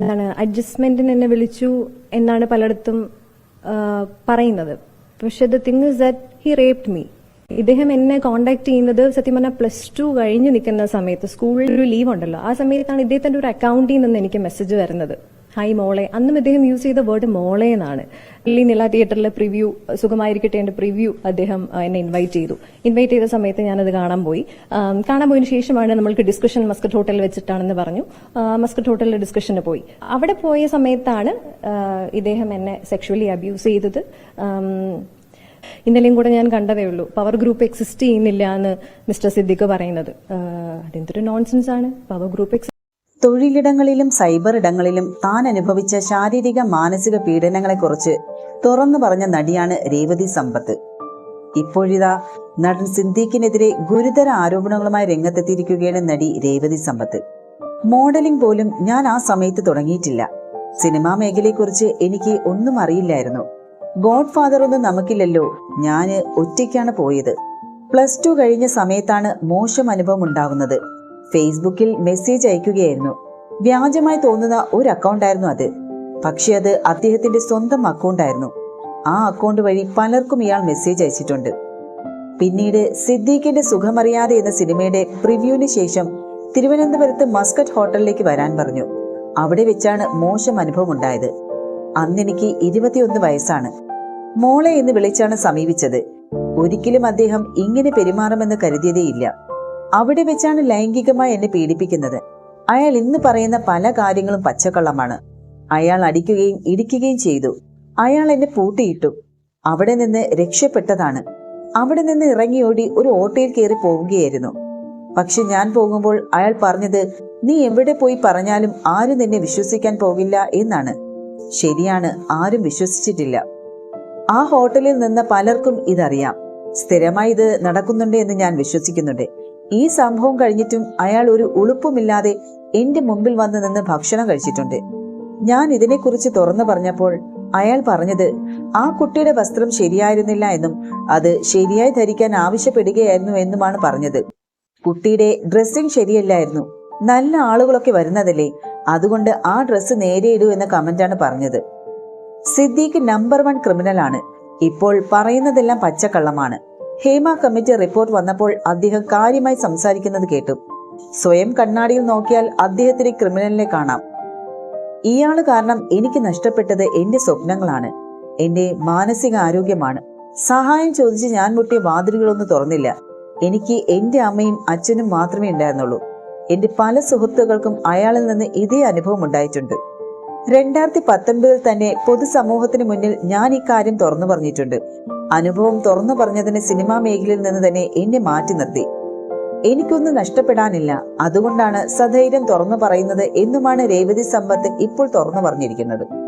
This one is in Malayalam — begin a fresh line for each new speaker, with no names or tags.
എന്താണ് അഡ്ജസ്റ്റ്മെന്റിന് എന്നെ വിളിച്ചു എന്നാണ് പലയിടത്തും പറയുന്നത്. പക്ഷെ the thing is that he raped me ഇദ്ദേഹം എന്നെ കോണ്ടാക്ട് ചെയ്യുന്നത് സത്യം പറഞ്ഞാൽ പ്ലസ് ടു കഴിഞ്ഞ് നിൽക്കുന്ന സമയത്ത് സ്കൂളിൽ ഒരു ലീവ് ഉണ്ടല്ലോ. ആ സമയത്താണ് ഇദ്ദേഹത്തിന്റെ ഒരു അക്കൗണ്ടിൽ നിന്ന് എനിക്ക് മെസ്സേജ് വരുന്നത്. ഹായ് മോളെ. അന്നും അദ്ദേഹം യൂസ് ചെയ്ത വേർഡ് മോളെ എന്നാണ്. ഇല്ലി നില തിയേറ്ററിലെ പ്രിവ്യൂ സുഖമായിരിക്കട്ടെ എന്റെ പ്രിവ്യൂ അദ്ദേഹം എന്നെ ഇൻവൈറ്റ് ചെയ്തു. ഇൻവൈറ്റ് ചെയ്ത സമയത്ത് ഞാനത് കാണാൻ പോയി. കാണാൻ പോയതിനു ശേഷമാണ് നമ്മൾക്ക് ഡിസ്കഷൻ മസ്കറ്റ് ഹോട്ടലിൽ വെച്ചിട്ടാണെന്ന് പറഞ്ഞു. മസ്കറ്റ് ഹോട്ടലിൽ ഡിസ്കഷന് പോയി. അവിടെ പോയ സമയത്താണ് ഇദ്ദേഹം എന്നെ സെക്ഷുവലി അബ്യൂസ് ചെയ്തത്. ഇന്നലെയും കൂടെ ഞാൻ കണ്ടതേ ഉള്ളൂ. പവർ ഗ്രൂപ്പ് എക്സിസ്റ്റ് ചെയ്യുന്നില്ല എന്ന് മിസ്റ്റർ സിദ്ദിഖ് പറയുന്നത്. അതെന്തൊരു നോൺസെൻസ് ആണ്. പവർ ഗ്രൂപ്പ്
തൊഴിലിടങ്ങളിലും സൈബർ ഇടങ്ങളിലും താൻ അനുഭവിച്ച ശാരീരിക മാനസിക പീഡനങ്ങളെക്കുറിച്ച് തുറന്നു പറഞ്ഞ നടിയാണ് രേവതി സമ്പത്ത്. ഇപ്പോഴിതാ നടൻ സിദ്ദീഖിനെതിരെ ഗുരുതര ആരോപണങ്ങളുമായി രംഗത്തെത്തിയിരിക്കുകയാണ് നടി രേവതി സമ്പത്ത്. മോഡലിംഗ് പോലും ഞാൻ ആ സമയത്ത് തുടങ്ങിയിട്ടില്ല. സിനിമാ മേഖലയെക്കുറിച്ച് എനിക്ക് ഒന്നും അറിയില്ലായിരുന്നു. ഗോഡ് ഫാദർ ഒന്നും നമുക്കില്ലല്ലോ ഞാൻ ഒറ്റയ്ക്കാണ് പോയത്. പ്ലസ് ടു കഴിഞ്ഞ സമയത്താണ് മോശം അനുഭവം ഉണ്ടാകുന്നത് ഫേസ്ബുക്കിൽ മെസ്സേജ് അയക്കുകയായിരുന്നു. വ്യാജമായി തോന്നുന്ന ഒരു അക്കൗണ്ടായിരുന്നു അത്. പക്ഷെ അത് അദ്ദേഹത്തിന്റെ സ്വന്തം അക്കൗണ്ടായിരുന്നു ആ അക്കൗണ്ട് വഴി പലർക്കും ഇയാൾ മെസ്സേജ് അയച്ചിട്ടുണ്ട്. പിന്നീട് സിദ്ദീഖിന്റെ സുഖമറിയാതെ എന്ന സിനിമയുടെ പ്രിവ്യൂവിന് ശേഷം തിരുവനന്തപുരത്ത് മസ്കറ്റ് ഹോട്ടലിലേക്ക് വരാൻ പറഞ്ഞു. അവിടെ വെച്ചാണ് മോശം അനുഭവം ഉണ്ടായത്. അന്നെനിക്ക് ഇരുപത്തിയൊന്ന് വയസ്സാണ്. മോളെ എന്ന് വിളിച്ചാണ് സമീപിച്ചത്. ഒരിക്കലും അദ്ദേഹം ഇങ്ങനെ പെരുമാറുമെന്ന് കരുതിയതേയില്ല. അവിടെ വെച്ചാണ് ലൈംഗികമായി എന്നെ പീഡിപ്പിക്കുന്നത്. അയാൾ ഇന്ന് പറയുന്ന പല കാര്യങ്ങളും പച്ചക്കള്ളമാണ്. അയാൾ അടിക്കുകയും ഇടിക്കുകയും ചെയ്തു. അയാൾ എന്നെ പൂട്ടിയിട്ടു. അവിടെ നിന്ന് രക്ഷപ്പെട്ടതാണ്. അവിടെ നിന്ന് ഇറങ്ങിയോടി ഒരു ഓട്ടോയിൽ കയറി പോവുകയായിരുന്നു. പക്ഷെ ഞാൻ പോകുമ്പോൾ അയാൾ പറഞ്ഞത് നീ എവിടെ പോയി പറഞ്ഞാലും ആരും നിന്നെ വിശ്വസിക്കാൻ പോകില്ല എന്നാണ്. ശരിയാണ് ആരും വിശ്വസിച്ചിട്ടില്ല. ആ ഹോട്ടലിൽ നിന്ന് പലർക്കും ഇതറിയാം. സ്ഥിരമായി ഇത് നടക്കുന്നുണ്ട് എന്ന് ഞാൻ വിശ്വസിക്കുന്നുണ്ട്. ഈ സംഭവം കഴിഞ്ഞിട്ടും അയാൾ ഒരു ഉളുപ്പുമില്ലാതെ എന്റെ മുമ്പിൽ വന്നു നിന്ന് ഭക്ഷണം കഴിച്ചിട്ടുണ്ട്. ഞാൻ ഇതിനെക്കുറിച്ച് തുറന്നു പറഞ്ഞപ്പോൾ അയാൾ പറഞ്ഞത് ആ കുട്ടിയുടെ വസ്ത്രം ശരിയായിരുന്നില്ല എന്നും അത് ശരിയായി ധരിക്കാൻ ആവശ്യപ്പെടുകയായിരുന്നു എന്നുമാണ് പറഞ്ഞത്. കുട്ടിയുടെ ഡ്രസ്സിംഗ് ശരിയല്ലായിരുന്നു. നല്ല ആളുകളൊക്കെ വരുന്നതല്ലേ അതുകൊണ്ട് ആ ഡ്രസ്സ് നേരെ ഇടൂ എന്ന കമന്റാണ് പറഞ്ഞത്. സിദ്ദീഖ് നമ്പർ വൺ ക്രിമിനൽ ആണ് ഇപ്പോൾ പറയുന്നതെല്ലാം പച്ചക്കള്ളമാണ്. ഹേമ കമ്മിറ്റി റിപ്പോർട്ട് വന്നപ്പോൾ അദ്ദേഹം കാര്യമായി സംസാരിക്കുന്നത് കേട്ടു. സ്വയം കണ്ണാടിയിൽ നോക്കിയാൽ അദ്ദേഹത്തിന് ക്രിമിനലിനെ കാണാം. ഇയാൾ കാരണം എനിക്ക് നഷ്ടപ്പെട്ടത് എന്റെ സ്വപ്നങ്ങളാണ്. എന്റെ മാനസിക ആരോഗ്യമാണ്. സഹായം ചോദിച്ച് ഞാൻ മുട്ടിയ വാതിലുകളൊന്നും തുറന്നില്ല. എനിക്ക് എന്റെ അമ്മയും അച്ഛനും മാത്രമേ ഉണ്ടായിരുന്നുള്ളൂ. എന്റെ പല സുഹൃത്തുക്കൾക്കും അയാളിൽ നിന്ന് ഇതേ അനുഭവം ഉണ്ടായിട്ടുണ്ട്. രണ്ടായിരത്തി പത്തൊൻപതിൽ തന്നെ പൊതുസമൂഹത്തിന് മുന്നിൽ ഞാൻ ഇക്കാര്യം തുറന്നു പറഞ്ഞിട്ടുണ്ട്. അനുഭവം തുറന്നു പറഞ്ഞതിന് സിനിമാ മേഖലയിൽ നിന്ന് തന്നെ എന്നെ മാറ്റി നിർത്തി. എനിക്കൊന്നും നഷ്ടപ്പെടാനില്ല. അതുകൊണ്ടാണ് സധൈര്യം തുറന്നു പറയുന്നത് എന്നുമാണ് രേവതി സമ്പത്ത് ഇപ്പോൾ തുറന്നു പറഞ്ഞിരിക്കുന്നത്.